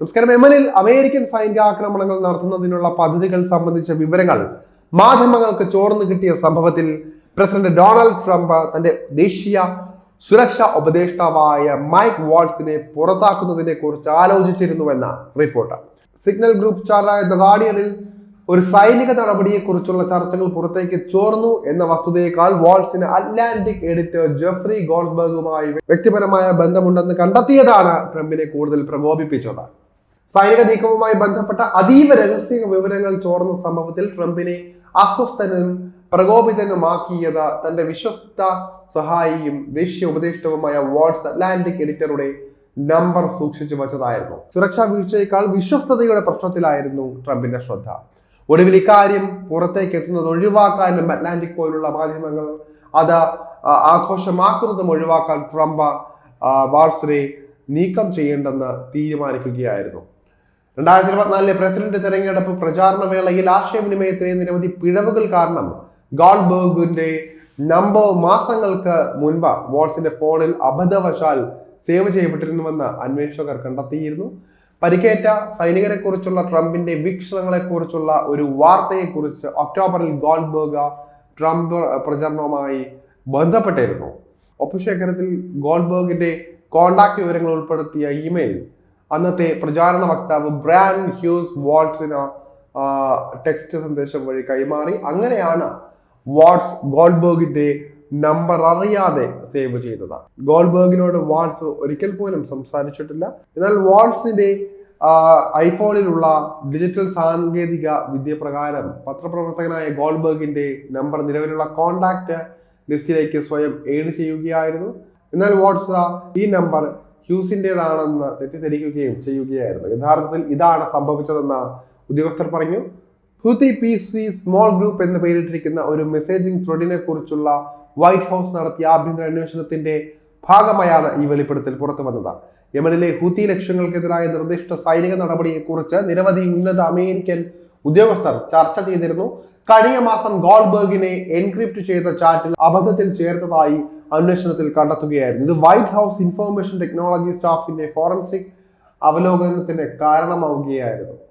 നമസ്കാരം. യമനിൽ അമേരിക്കൻ സൈനിക ആക്രമണങ്ങൾ നടത്തുന്നതിനുള്ള പദ്ധതികൾ സംബന്ധിച്ച വിവരങ്ങൾ മാധ്യമങ്ങൾക്ക് ചോർന്നു കിട്ടിയ സംഭവത്തിൽ പ്രസിഡന്റ് ഡൊണാൾഡ് ട്രംപ് തന്റെ ദേശീയ സുരക്ഷാ ഉപദേഷ്ടാവായ മൈക്ക് വാൾസിനെ പുറത്താക്കുന്നതിനെ കുറിച്ച് ആലോചിച്ചിരുന്നുവെന്ന റിപ്പോർട്ട്. സിഗ്നൽ ഗ്രൂപ്പ് ചാറായ ദ ഗാർഡിയനിൽ ഒരു സൈനിക നടപടിയെക്കുറിച്ചുള്ള ചർച്ചകൾ പുറത്തേക്ക് ചോർന്നു എന്ന വസ്തുതയേക്കാൾ വാൾസിന് അറ്റ്ലാന്റിക് എഡിറ്റർ ജെഫ്രി ഗോൾബർഗുമായി വ്യക്തിപരമായ ബന്ധമുണ്ടെന്ന് കണ്ടെത്തിയതാണ് ട്രംപിനെ കൂടുതൽ പ്രകോപിപ്പിച്ചത്. സൈനിക നീക്കവുമായി ബന്ധപ്പെട്ട അതീവ രഹസ്യ വിവരങ്ങൾ ചോർന്ന സംഭവത്തിൽ ട്രംപിനെ അസ്വസ്ഥനും പ്രകോപിതനുമാക്കിയത് തന്റെ വിശ്വസ്ത സഹായിയും ദേശീയ ഉപദേഷ്ടാവുമായ വാട്സ് അറ്റ്ലാന്റിക് എഡിറ്ററുടെ നമ്പർ സൂക്ഷിച്ചു വച്ചതായിരുന്നു. സുരക്ഷാ വീഴ്ചയേക്കാൾ വിശ്വസ്തതയുടെ പ്രശ്നത്തിലായിരുന്നു ട്രംപിന്റെ ശ്രദ്ധ. ഒടുവിൽ ഇക്കാര്യം പുറത്തേക്ക് എത്തുന്നത് ഒഴിവാക്കാനും അറ്റ്ലാന്റിക് പോലുള്ള മാധ്യമങ്ങൾ അത് ആഘോഷമാക്കുന്നതും ഒഴിവാക്കാൻ ട്രംപ് ആ, വാൾസിനെ നീക്കം ചെയ്യേണ്ടെന്ന് തീരുമാനിക്കുകയായിരുന്നു. രണ്ടായിരത്തി ഇരുപത്തിനാലിലെ പ്രസിഡന്റ് തെരഞ്ഞെടുപ്പ് പ്രചാരണ വേളയിൽ ആശയവിനിമയത്തിലെ നിരവധി പിഴവുകൾ കാരണം ഗോൾബർഗിന്റെ നമ്പർ മാസങ്ങൾക്ക് മുൻപ് വാട്സിന്റെ ഫോണിൽ അബദ്ധവശാൽ സേവ് ചെയ്യപ്പെട്ടിരുന്നുവെന്ന് അന്വേഷകർ കണ്ടെത്തിയിരുന്നു. പരിക്കേറ്റ സൈനികരെ കുറിച്ചുള്ള ട്രംപിന്റെ വീക്ഷണങ്ങളെ കുറിച്ചുള്ള ഒരു വാർത്തയെക്കുറിച്ച് ഒക്ടോബറിൽ ഗോൾബർഗ ട്രംപ് പ്രചരണവുമായി ബന്ധപ്പെട്ടിരുന്നു. ഒപ്പശേഖരത്തിൽ ഗോൾബർഗിന്റെ കോണ്ടാക്ട് വിവരങ്ങൾ ഉൾപ്പെടുത്തിയ ഇമെയിൽ അന്നത്തെ പ്രചാരണ വക്താവ് ബ്രാൻ ഹ്യൂസ് വാൾട്സിന് ടെക്സ്റ്റ് സന്ദേശം വഴി കൈമാറി. അങ്ങനെയാണ് വാട്സ് ഗോൾബർഗിന്റെ നമ്പർ അറിയാതെ സേവ് ചെയ്തത്. ഗോൾബർഗിനോട് വാൾസ് ഒരിക്കൽ പോലും സംസാരിച്ചിട്ടില്ല. എന്നാൽ വാൾസിന്റെ ഐഫോണിലുള്ള ഡിജിറ്റൽ സാങ്കേതിക വിദ്യ പ്രകാരം പത്രപ്രവർത്തകനായ ഗോൾബർഗിന്റെ നമ്പർ നിലവിലുള്ള കോണ്ടാക്ട് ലിസ്റ്റിലേക്ക് സ്വയം എയ്ഡ് ചെയ്യുകയായിരുന്നു. എന്നാൽ വാട്സ് ഈ നമ്പർ ഹ്യൂസിന്റെതാണെന്ന് തെറ്റിദ്ധരിക്കുകയും ചെയ്യുകയായിരുന്നു. യഥാർത്ഥത്തിൽ ഇതാണ് സംഭവിച്ചതെന്ന് ഉദ്യോഗസ്ഥർ പറഞ്ഞു. Houthi P C small group എന്ന് പേരിട്ടിരിക്കുന്ന ഒരു മെസ്സേജിംഗ് ത്രെഡിനെ കുറിച്ചുള്ള വൈറ്റ് ഹൗസ് നടത്തിയ ആഭ്യന്തര അന്വേഷണത്തിന്റെ ഭാഗമായാണ് ഈ വെളിപ്പെടുത്തൽ പുറത്തു വന്നത്. യമനിലെ ഹൂത്തി ലക്ഷ്യങ്ങൾക്കെതിരായ നിർദ്ദിഷ്ട സൈനിക നടപടിയെക്കുറിച്ച് നിരവധി ഉന്നത അമേരിക്കൻ ഉദ്യോഗസ്ഥർ ചർച്ച ചെയ്തിരുന്നു. കഴിഞ്ഞ മാസം ഗോൾബർഗിനെ എൻക്രിപ്റ്റ് ചെയ്ത ചാറ്റിൽ അബദ്ധത്തിൽ ചേർത്തതായി അന്വേഷണത്തിൽ കണ്ടെത്തുകയായിരുന്നു. ഇത് വൈറ്റ് ഹൗസ് ഇൻഫർമേഷൻ ടെക്നോളജി സ്റ്റാഫിന്റെ ഫോറൻസിക് അവലോകനത്തിന് കാരണമാവുകയായിരുന്നു.